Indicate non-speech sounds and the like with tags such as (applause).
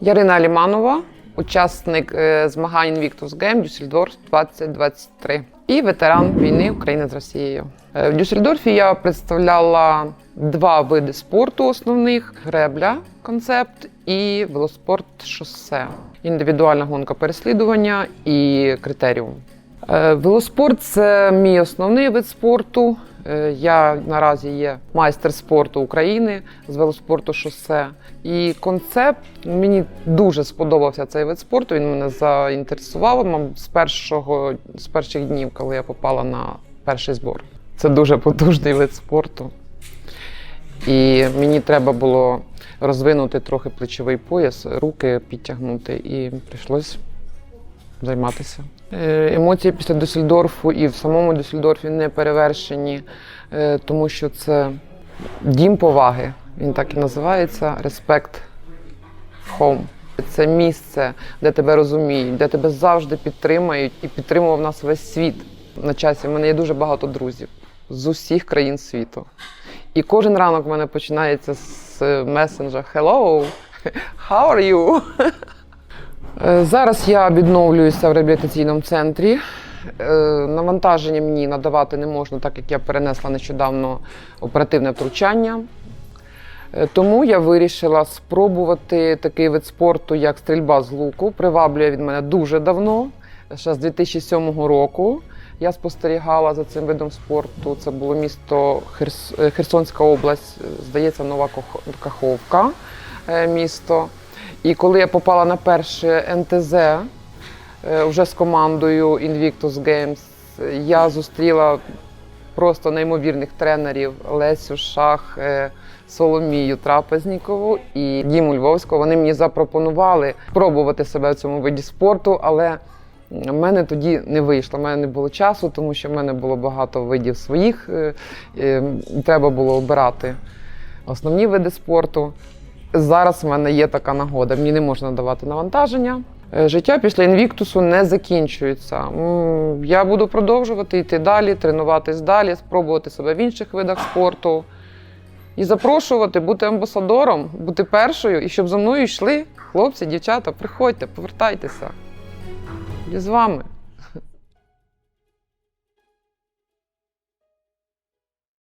Ярина Аліманова, учасник е, змагань Invictus Game Дюссельдорф 2023 і ветеран війни України з Росією. Е, В Дюссельдорфі я представляла два види спорту основних: гребля, концепт і велоспорт шосе, індивідуальна гонка переслідування і критеріум. Е, Велоспорт це мій основний вид спорту. Е, Я наразі є майстер спорту України з велоспорту шосе. І концепт мені дуже сподобався цей вид спорту. Він мене заінтересував мабуть, з першого з перших днів, коли я попала на перший збор. Це дуже потужний вид спорту. І мені треба було розвинути трохи плечовий пояс, руки підтягнути, і прийшлось займатися. Е, Емоції після Дюссельдорфу і в самому Дюссельдорфі не перевершені, е, тому що це дім поваги. Він так і називається Respect Home. Це місце, де тебе розуміють, де тебе завжди підтримають і підтримував нас весь світ. На часі в мене є дуже багато друзів з усіх країн світу. І кожен ранок в мене починається з месенджа Hello, (laughs) how are you? (laughs) Е, Зараз я відновлююся в реабілітаційному центрі. Е, Навантаження мені надавати не можна, так як я перенесла нещодавно оперативне втручання. Е, Тому я вирішила спробувати такий вид спорту, як стрільба з луку. Приваблює від мене дуже давно, ще з 2007 року. Я спостерігала за цим видом спорту. Це було місто Херс... Херсонська область, здається, Нова Каховка місто. І коли я попала на перше НТЗ е, вже з командою Invictus Games, я зустріла просто неймовірних тренерів Лесю Шах, е, Соломію Трапезнікову і Діму Львовського. Вони мені запропонували пробувати себе в цьому виді спорту, але в мене тоді не вийшло. У мене не було часу, тому що в мене було багато видів своїх. е, е, і Треба було обирати основні види спорту. Зараз в мене є така нагода. Мені не можна давати навантаження. Е, Життя після інвіктусу не закінчується. Я буду продовжувати йти далі, тренуватись далі, спробувати себе в інших видах спорту і запрошувати бути амбасадором, бути першою, і щоб за мною йшли хлопці, дівчата, приходьте, повертайтеся. Я з вами.